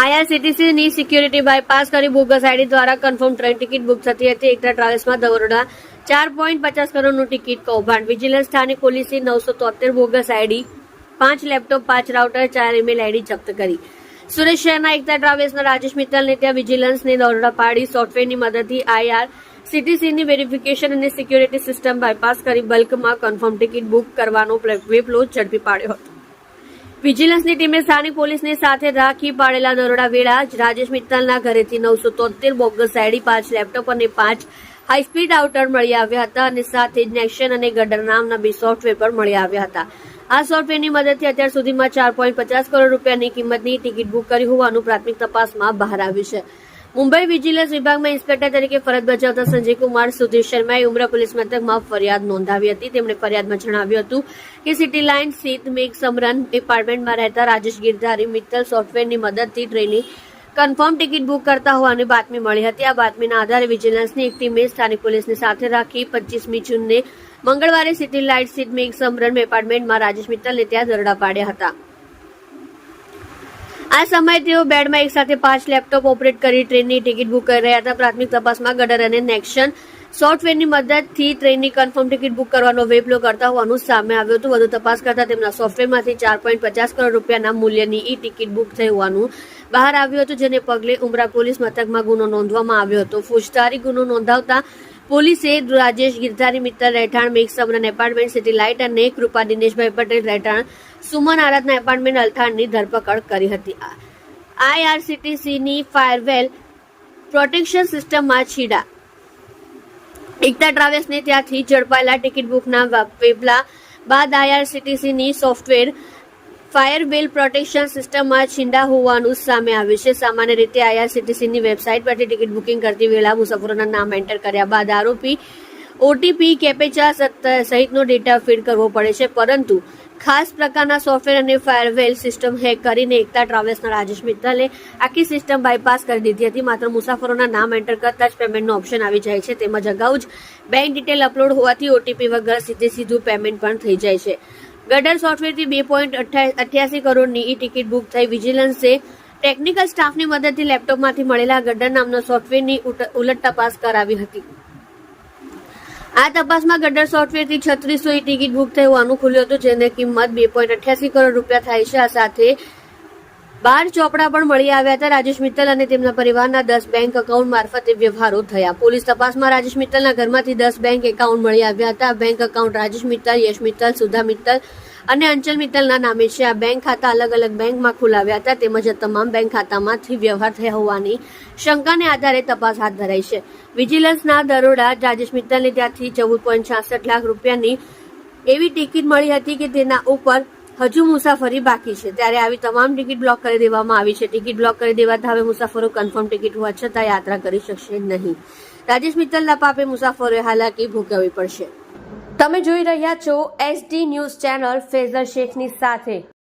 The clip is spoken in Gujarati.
આઈઆરસીટીસીની સિક્યુરિટી બાયપાસ કરી બોગસ આઈડી દ્વારા કન્ફર્મ ટ્રેન ટિકિટ બુક થતી હતી. એકતા ટ્રાવેલ્સમાં દરોડા ચાર પોઈન્ટ પચાસ કરોડનું ટિકિટ કૌભાંડ. વિજિલન્સ સ્થાનિક પોલીસે નવસો તોતેર બોગસ આઈડી, પાંચ લેપટોપ, પાંચ રાઉટર, ચાર ઈમેલ આઈડી જપ્ત કરી. સુરત શહેરના એકતા ટ્રાવેલ્સના રાજેશ મિત્તલને ત્યાં વિજિલન્સને દરોડા પાડી સોફ્ટવેરની મદદથી આઈઆર સીટીસીની વેરિફિકેશન અને સિક્યુરિટી સિસ્ટમ બાયપાસ કરી બલ્કમાં કન્ફર્મ ટિકિટ બુક કરવાનો વેપલો ઝડપી પાડ્યો હતો. વિજિલન્સની ટીમે સ્થાનિક પોલીસની સાથે રાખી પાડેલા દરોડા વેળા જ રાજેશ મિત્તલના ઘરેથી નવસો તોતેર બોગસ આઈડી, પાંચ લેપટોપ અને પાંચ હાઈસ્પીડ આઉટર મળી આવ્યા હતા અને સાથે જ નેક્શન અને ગડર નામના બે સોફ્ટવેર પણ મળી આવ્યા હતા. આ સોફ્ટવેરની મદદથી અત્યાર સુધીમાં ચાર પોઈન્ટ પચાસ કરોડ રૂપિયાની કિંમતની ટિકિટ બુક કરી હોવાનું પ્રાથમિક તપાસમાં બહાર આવ્યું છે. મુંબઈ વિજિલન્સ વિભાગમાં ઇન્સ્પેક્ટર તરીકે ફરજ બજાવતા સંજય કુમાર, સુધીર શર્માએ ઉમરા પોલીસ મથકમાં ફરિયાદ નોંધાવી હતી. તેમણે ફરિયાદમાં જણાવ્યું હતું કે સિટી લાઇન સ્થિત મેઘ, સમરન એપાર્ટમેન્ટમાં રહેતા રાજેશ ગિરધારી, મિત્તલ સોફ્ટવેરની મદદથી ટ્રેનની કન્ફર્મ ટિકિટ બુક કરતા હોવાની બાતમી મળી હતી. આ બાતમીના આધારે વિજિલન્સની એક ટીમે સ્થાનિક પોલીસને સાથે રાખી પચીસમી જૂનને મંગળવારે સિટી લાઇટ સ્થિત મેઘ, સમરન એપાર્ટમેન્ટમાં રાજેશ મિત્તલને ત્યાં દરોડા પાડ્યા હતા. આ સમયે તેઓ બેડમાં એક સાથે પાંચ લેપટોપ ઓપરેટ કરી ટ્રેનની ટિકિટ બુક કરી રહ્યા હતા. પ્રાથમિક તપાસમાં ગડર અને નેક્શન સોફ્ટવેરની મદદથી ટ્રેનની કન્ફર્મ ટિકિટ બુક કરવાનો વેપલો કરતા હોવાનું સામે આવ્યું હતું. વધુ તપાસ કરતા તેમના સોફ્ટવેરમાંથી ચાર પોઈન્ટ પચાસ કરોડ રૂપિયાના મૂલ્યની ઈ ટિકિટ બુક થઈ હોવાનું બહાર આવ્યું હતું, જેને પગલે ઉમરા પોલીસ મથકમાં ગુનો નોંધવામાં આવ્યો હતો. ફોજદારી ગુનો નોંધાવતા પોલીસે રાજેશ ગિરધારી, મિત્તલ રહેઠાણ, મેઘ સમરન એપાર્ટમેન્ટ સિટી લાઇટ અને કૃપા દિનેશભાઈ પટેલ રહેઠાણ, સુમન આરાધના એપાર્ટમેન્ટ, અલથાણની ધરપકડ કરી હતી. આઈઆરસીટીસીની ફાયરવેલ પ્રોટેક્શન સિસ્ટમમાં છીડા. એકતા ટ્રાવેલ્સને ત્યાંથી ઝડપાયેલા ટિકિટ બુકના વેપલા બાદ આઈઆરસીટીસીની સોફ્ટવેર ફાયરવેલ પ્રોટેક્શન સિસ્ટમમાં છીંડા હોવાનું સામે આવ્યું છે. સામાન્ય રીતે આઈઆરસીટીસીની વેબસાઇટ પરથી ટિકિટ બુકિંગ કરતી વેળા મુસાફરોના નામ એન્ટર કર્યા બાદ આરોપી ઓટીપી કેપેચા સહિતનો ડેટા ફીડ કરવો પડે છે. પરંતુ ખાસ પ્રકારના સોફ્ટવેર અને ફાયરવેલ સિસ્ટમ હેક કરીને એકતા ટ્રાવેલ્સના રાજેશ મિત્તલે આખી સિસ્ટમ બાયપાસ કરી દીધી હતી. માત્ર મુસાફરોના નામ એન્ટર કરતા જ પેમેન્ટનો ઓપ્શન આવી જાય છે. તેમજ અગાઉ જ બેંક ડિટેલ અપલોડ હોવાથી ઓટીપી વગર સીધે સીધું પેમેન્ટ પણ થઈ જાય છે. ગડર સોફ્ટવેરથી બે પોઈન્ટ અઠ્યાસી કરોડની ઈ ટિકિટ બુક થઈ. વિજિલન્સે ટેકનિકલ સ્ટાફની મદદથી લેપટોપમાંથી મળેલા ગડર નામના સોફ્ટવેરની ઉલટ તપાસ કરાવી હતી. આ તપાસમાં ગડર સોફ્ટવેરથી છત્રીસો ઈ ટિકિટ બુક થઈ હોવાનું ખુલ્યું હતું, જેની કિંમત બે પોઈન્ટ અઠ્યાસી કરોડ રૂપિયા થાય છે. આ સાથે બાર ચોપડા પણ મળી આવ્યા હતા રાજેશ મિત્તલ અને તેમના પરિવારના દસ બેંક એકાઉન્ટ મારફતે વ્યવહારો થયા. પોલીસ તપાસમાં રાજેશ મિત્તલના ઘરમાંથી દસ બેંક એકાઉન્ટ મળી આવ્યા હતા. બેંક એકાઉન્ટ રાજેશ મિત્તલ, યશ મિત્તલ, સુધા મિત્તલ અને અંચલ મિત્તલના નામે છે. આ બેંક ખાતા અલગ અલગ બેંકમાં ખોલાવ્યા હતા. તેમજ તમામ બેંક ખાતામાંથી વ્યવહાર થયા હોવાની શંકાને આધારે તપાસ હાથ ધરાઈ છે. વિજિલન્સના દરોડા રાજેશ મિત્તલને ત્યાંથી ચૌદ પોઈન્ટ છાસઠ લાખ રૂપિયાની એવી ટિકિટ મળી હતી કે તેના ઉપર હજુ મુસાફરી બાકી છે. ત્યારે આવી તમામ ટિકિટ બ્લોક કરી દેવામાં આવી છે. ટિકિટ બ્લોક કરી દેવાતા હવે મુસાફરો કન્ફર્મ ટિકિટ હોવા છતાં યાત્રા કરી શકશે નહીં. રાજેશ મિત્તલના પાપે મુસાફરોએ હાલાકી ભોગવવી પડશે. તમે જોઈ રહ્યા છો એસડી ન્યૂઝ ચેનલ ફેઝર શેખની સાથે.